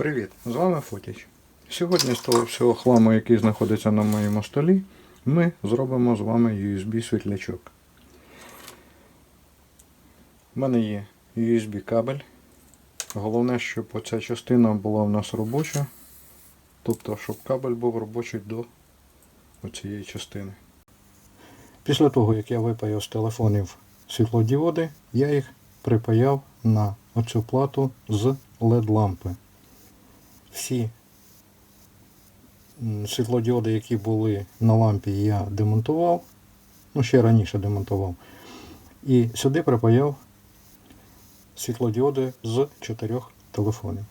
Привіт, з вами Фотіч. Сьогодні з того всього хламу, який знаходиться на моєму столі, ми зробимо з вами USB світлячок. У мене є USB кабель. Головне, щоб оця частина була в нас робоча. Тобто, щоб кабель був робочий до оцієї частини. Після того, як я випаяв з телефонів світлодіоди, я їх припаяв на оцю плату з LED-лампи. Всі світлодіоди, які були на лампі, я демонтував. Ну, ще раніше демонтував. І сюди припаяв світлодіоди з чотирьох телефонів.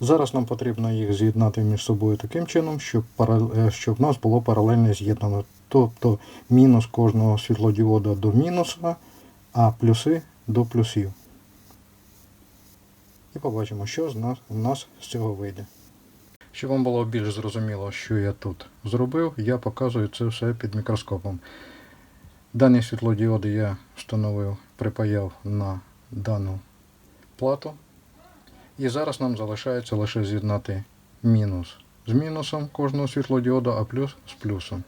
Зараз нам потрібно їх з'єднати між собою таким чином, щоб, е, щоб в нас було паралельне з'єднано. Тобто мінус кожного світлодіода до мінуса, а плюси до плюсів. І побачимо, що з нас, у нас з цього вийде. Щоб вам було більш зрозуміло, що я тут зробив, я показую це все під мікроскопом. Дані світлодіоди я встановив, припаяв на дану плату. І зараз нам залишається лише з'єднати мінус з мінусом кожного світлодіода, а плюс з плюсом.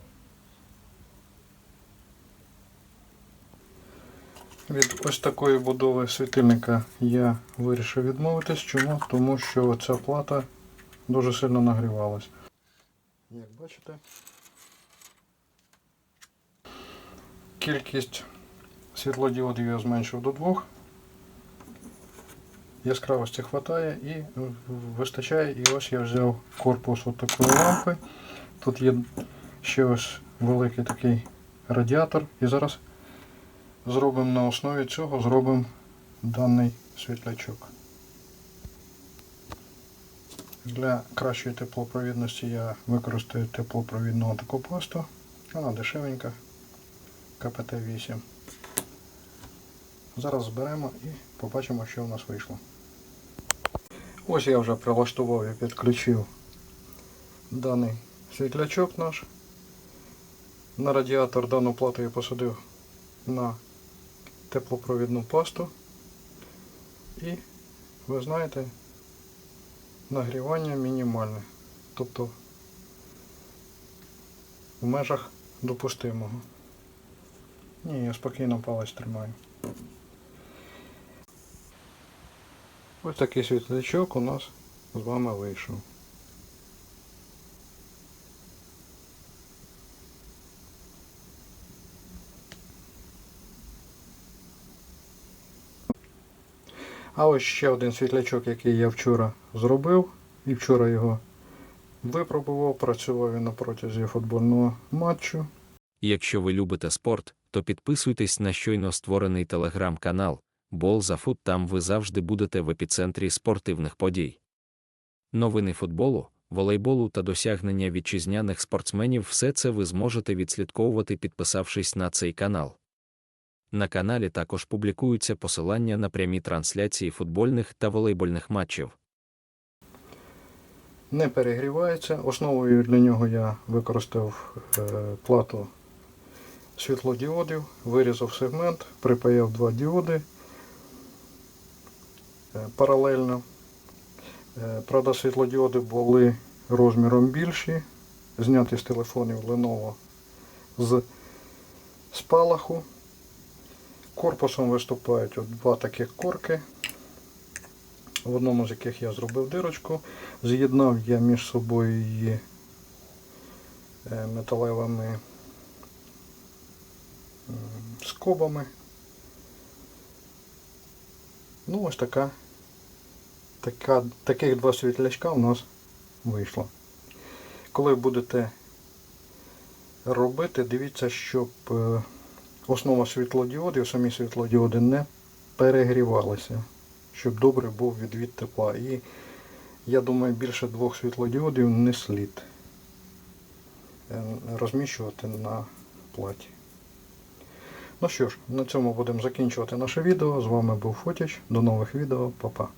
Від ось такої будови світильника я вирішив відмовитись. Чому? Тому що ця плата дуже сильно нагрівалась. Як бачите, кількість світлодіодів я зменшив до двох. Яскравості вистачає і вистачає. І ось я взяв корпус от такої лампи. Тут є ще ось великий такий радіатор. І зараз зробимо на основі цього зробимо даний світлячок. Для кращої теплопровідності я використаю теплопровідну таку пасту. Вона дешевенька. КПТ-8. Зараз зберемо і побачимо, що в нас вийшло. Ось я вже прилаштував і підключив даний світлячок наш. На радіатор дану плату я посадив на теплопровідну пасту. І ви знаєте, нагрівання мінімальне. Тобто в межах допустимого. Ні, я спокійно палець тримаю. Ось такий світлячок у нас з вами вийшов. А ось ще один світлячок, який я вчора зробив, і вчора його випробував, працював він на протязі футбольного матчу. Якщо ви любите спорт, то підписуйтесь на щойно створений телеграм-канал Бол за фут. Там ви завжди будете в епіцентрі спортивних подій. Новини футболу, волейболу та досягнення вітчизняних спортсменів все це ви зможете відслідковувати, підписавшись на цей канал. На каналі також публікуються посилання на прямі трансляції футбольних та волейбольних матчів. Не перегрівається. Основою для нього я використав е, плату світлодіодів, вирізав сегмент, припаяв два діоди е, паралельно. Е, Правда, світлодіоди були розміром більші, зняті з телефонів Lenovo з спалаху. Корпусом виступають от два таких корки, в одному з яких я зробив дирочку. З'єднав я між собою її е, металевими скобами. Ну, ось така, така, таких два світлячка у нас вийшло. Коли будете робити, дивіться, щоб е, основа світлодіодів, самі світлодіоди не перегрівалися, щоб добре був відвід тепла. І я думаю, більше двох світлодіодів не слід е, розміщувати на платі. Ну що ж, на цьому будемо закінчувати наше відео. З вами був Фотіч. До нових відео, Па-па.